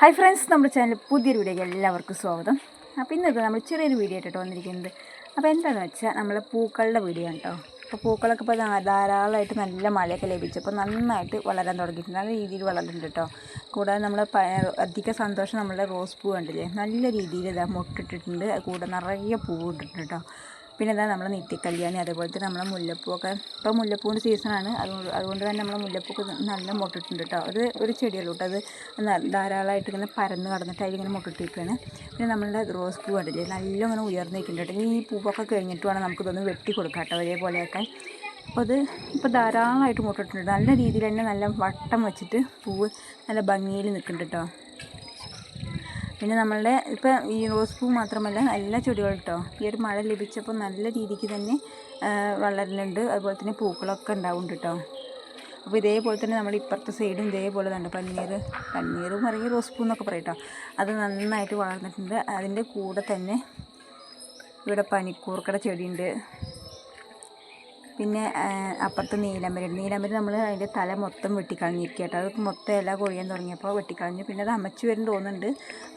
Hi friends നമ്മുടെ channel പുതിയൊരു വീഡിയോയ്ക്ക് എല്ലാവർക്കും സ്വാഗതം. അപ്പോൾ ഇന്നത്തെ നമ്മൾ ചെറിയൊരു വീഡിയോ ആയിട്ടോ വന്നിരിക്കുന്നത്. അപ്പോൾ എന്താണെന്ന് വെച്ചാൽ നമ്മളെ പൂക്കളുടെ വീഡിയോ ആണ് കേട്ടോ അപ്പോൾ പൂക്കളൊക്കെ ഇപ്പോൾ ധാരാളമായിട്ട് നല്ല മഴയൊക്കെ ലഭിച്ചപ്പോൾ നന്നായിട്ട് വളരാൻ തുടങ്ങിയിട്ടുണ്ട്. നല്ല രീതിയിൽ വളരുന്നുണ്ട് കേട്ടോ കൂടാതെ നമ്മൾ അധിക സന്തോഷം നമ്മളുടെ റോസ് പൂ കണ്ടില്ലേ? നല്ല രീതിയിൽ ഇതാ മുട്ടിട്ടിട്ടുണ്ട്. കൂടെ നിറയെ പൂവ് ഇട്ടിട്ടുണ്ട് കേട്ടോ പിന്നെ നമ്മളെ നിത്യക്കല്യാണി അതേപോലെ തന്നെ നമ്മളെ മുല്ലപ്പൂവൊക്കെ. ഇപ്പോൾ മുല്ലപ്പൂവിന്റെ സീസണാണ്. അതുകൊണ്ട് അതുകൊണ്ട് തന്നെ നമ്മളെ മുല്ലപ്പൂക്ക് നല്ല മുട്ടിട്ടുണ്ട് കേട്ടോ അത് ഒരു ചെടിയല്ലോ കേട്ടോ അത് ധാരാളമായിട്ട് ഇങ്ങനെ പരന്ന് കടന്നിട്ട് അതിലിങ്ങനെ മുട്ടിട്ടിരിക്കുകയാണ്. പിന്നെ നമ്മളുടെ റോസ് പൂ കണ്ടില്ലേ? നല്ല ഇങ്ങനെ ഉയർന്നു നിൽക്കുന്നുണ്ട് കേട്ടോ ഈ പൂവൊക്കെ കഴിഞ്ഞിട്ട് വേണം നമുക്കിതൊന്ന് വെട്ടി കൊടുക്കാം കേട്ടോ ഒരേപോലെയൊക്കെ. അപ്പോൾ അത് ഇപ്പോൾ ധാരാളമായിട്ട് മുട്ടിട്ടുണ്ട്. നല്ല രീതിയിൽ തന്നെ നല്ല വട്ടം വെച്ചിട്ട് പൂവ് നല്ല ഭംഗിയിൽ നിൽക്കുന്നുണ്ട് കേട്ടോ പിന്നെ നമ്മളുടെ ഇപ്പം ഈ റോസ് പൂ മാത്രമല്ല എല്ലാ ചെടികളും കേട്ടോ ഈ ഒരു മഴ ലഭിച്ചപ്പോൾ നല്ല രീതിക്ക് തന്നെ വളരലുണ്ട് അതുപോലെ തന്നെ പൂക്കളൊക്കെ ഉണ്ടാവുന്നുണ്ട് കേട്ടോ അപ്പോൾ ഇതേപോലെ തന്നെ നമ്മൾ ഇപ്പുറത്തെ സൈഡും ഇതേപോലെ തന്നെ പന്നീർ പന്നീറും അല്ലെങ്കിൽ റോസ് പൂ എന്നൊക്കെ പറയും കേട്ടോ അത് നന്നായിട്ട് വളർന്നിട്ടുണ്ട്. അതിന്റെ കൂടെ തന്നെ ഇവിടെ പനിക്കൂർക്കട ചെടിയുണ്ട്. പിന്നെ അപ്പുറത്ത് നീലമ്പരി നീലമ്പരി നമ്മൾ അതിന്റെ തല മൊത്തം വെട്ടിക്കളഞ്ഞിരിക്കുക കേട്ടോ അത് മൊത്തം ഇല കൊഴിയാൻ തുടങ്ങിയപ്പോൾ വെട്ടിക്കളഞ്ഞു. പിന്നെ അത് അമച്ചു വരും തോന്നുന്നുണ്ട്.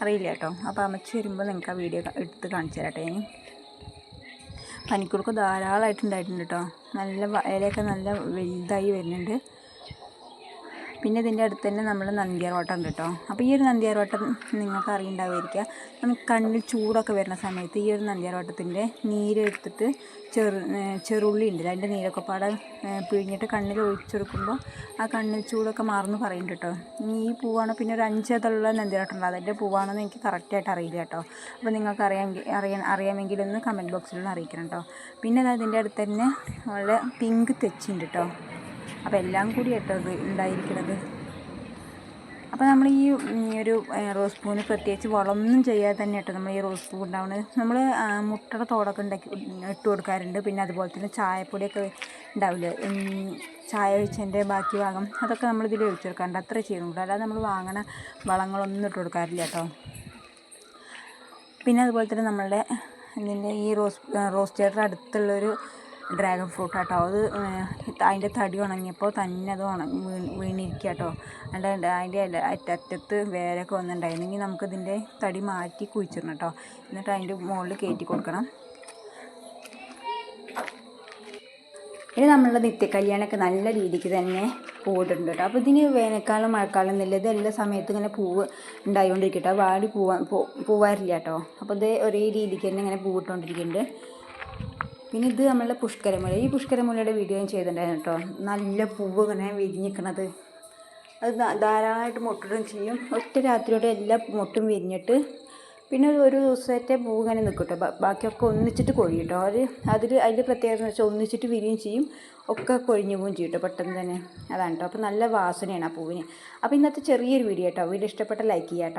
അറിയില്ല കേട്ടോ. അപ്പോൾ അമച്ച് വരുമ്പോൾ നിങ്ങൾക്ക് ആ വീഡിയോ എടുത്ത് കാണിച്ചു തരാട്ടെ ഇനി പനിക്കൂർക്ക ധാരാളമായിട്ടുണ്ടായിട്ടുണ്ട് കേട്ടോ. നല്ല ഇലയൊക്കെ നല്ല വലുതായി വരുന്നുണ്ട്. പിന്നെ ഇതിന്റെ അടുത്ത് തന്നെ നമ്മൾ നന്ദിയാർവട്ടം ഉണ്ട് കേട്ടോ. അപ്പോൾ ഈ ഒരു നന്ദിയാർവട്ടം നിങ്ങൾക്ക് അറിയുണ്ടാവുമായിരിക്കുക നമുക്ക് കണ്ണിൽ ചൂടൊക്കെ വരുന്ന സമയത്ത് ഈ ഒരു നന്ദിയാർവട്ടത്തിന്റെ നീരെടുത്തിട്ട് ചെറു ചെറുള്ളി ഉണ്ട്. അതിന്റെ നീരൊക്കെ പാടെ പിഴിഞ്ഞിട്ട് കണ്ണിൽ ഒഴിച്ചെടുക്കുമ്പോൾ ആ കണ്ണിൽ ചൂടൊക്കെ മാറുന്നു പറയുന്നുണ്ട് കേട്ടോ. ഇനി ഈ പൂവാണോ പിന്നെ ഒരു അഞ്ചതുള്ള നന്ദിയാർവട്ടം ഉണ്ട്. അതിന്റെ പൂവാണെന്ന് എനിക്ക് കറക്റ്റായിട്ട് അറിയില്ല കേട്ടോ. അപ്പോൾ നിങ്ങൾക്ക് അറിയാമെങ്കിൽ അറിയാൻ അറിയാമെങ്കിൽ ഒന്ന് കമന്റ് ബോക്സിലൊന്ന് അറിയിക്കണം കേട്ടോ. പിന്നെ അത് അതിന്റെ അടുത്ത് തന്നെ വളരെ പിങ്ക് തെച്ചുണ്ട് കേട്ടോ. അപ്പോൾ എല്ലാം കൂടി ഇട്ടത് ഉണ്ടായിരിക്കുന്നത് അപ്പോൾ നമ്മൾ ഈ ഒരു റോസ് പൂവിന് പ്രത്യേകിച്ച് വളമൊന്നും ചെയ്യാതെ തന്നെ കേട്ടോ നമ്മൾ ഈ റോസ് പൂ ഉണ്ടാവുന്നത് നമ്മൾ മുട്ടയുടെ തോടൊക്കെ ഉണ്ടാക്കി ഇട്ട് കൊടുക്കാറുണ്ട്. പിന്നെ അതുപോലെ തന്നെ ചായപ്പൊടിയൊക്കെ ഉണ്ടാവില്ലേ? ചായ ഒഴിച്ചതിന്റെ ബാക്കി ഭാഗം അതൊക്കെ നമ്മൾ ഇതിൽ ഒഴിച്ചു കൊടുക്കാറുണ്ട്. അത്രേ ചെയ്യുന്നുള്ളൂ. അല്ലാതെ നമ്മൾ വാങ്ങണ വളങ്ങളൊന്നും ഇട്ട് കൊടുക്കാറില്ല കേട്ടോ. പിന്നെ അതുപോലെ തന്നെ നമ്മളുടെ ഇതിന്റെ ഈ റോസ് റോസ് ചെടിയുടെ അടുത്തുള്ളൊരു ഡ്രാഗൺ ഫ്രൂട്ട് കേട്ടോ അത് അതിന്റെ തടി ഉണങ്ങിയപ്പോൾ തന്നെ അത് ഉണങ്ങി വീണ് വീണിരിക്കുക കേട്ടോ. അല്ല അതിന്റെ അറ്റത്ത് വേരൊക്കെ വന്നിട്ടുണ്ടായിരുന്നെങ്കിൽ നമുക്കിതിന്റെ തടി മാറ്റി കുഴിച്ചിടണം കേട്ടോ. എന്നിട്ട് അതിന്റെ മുകളിൽ കയറ്റി കൊടുക്കണം. ഇനി നമ്മളുടെ നിത്യക്കല്യാണമൊക്കെ നല്ല രീതിക്ക് തന്നെ പൂവിട്ടുണ്ട് കേട്ടോ. അപ്പോൾ ഇതിന് വേനൽക്കാലം മഴക്കാലം എന്നില്ല. ഇത് എല്ലാ സമയത്തും ഇങ്ങനെ പൂവ് ഉണ്ടായിക്കൊണ്ടിരിക്കട്ടോ വാടി പൂവാ പൂവാറില്ല കേട്ടോ. അപ്പോൾ ഇത് ഒരേ രീതിക്ക് തന്നെ ഇങ്ങനെ പൂവിട്ടുകൊണ്ടിരിക്കുന്നുണ്ട്. പിന്നെ ഇത് നമ്മളുടെ പുഷ്കരമുല ഈ പുഷ്കരമുലയുടെ വീഡിയോ ഞാൻ ചെയ്തിട്ടുണ്ടായിരുന്നു കേട്ടോ. നല്ല പൂവ് ഇങ്ങനെ വിരിഞ്ഞിക്കണത്. അത് ധാരാളമായിട്ട് മുട്ടിടുകയും ചെയ്യും. ഒറ്റ രാത്രിയോടെ എല്ലാ മുട്ടും വിരിഞ്ഞിട്ട് പിന്നെ ഒരു ദിവസത്തെ പൂ ഇങ്ങനെ നിൽക്കും കേട്ടോ. ബാക്കിയൊക്കെ ഒന്നിച്ചിട്ട് കൊഴിയും കേട്ടോ. അവർ അതിൽ അതിന്റെ പ്രത്യേകത എന്ന് വെച്ചാൽ ഒന്നിച്ചിട്ട് വിരിയും ചെയ്യും. ഒക്കെ കൊഴിഞ്ഞു പോവുകയും ചെയ്യും കേട്ടോ പെട്ടെന്ന് തന്നെ. അതാണ് കേട്ടോ. അപ്പോൾ നല്ല വാസനയാണ് ആ പൂവിന്. അപ്പോൾ ഇന്നത്തെ ചെറിയൊരു വീഡിയോ കേട്ടോ. വീഡിയോ ഇഷ്ടപ്പെട്ട ലൈക്ക് ചെയ്യാം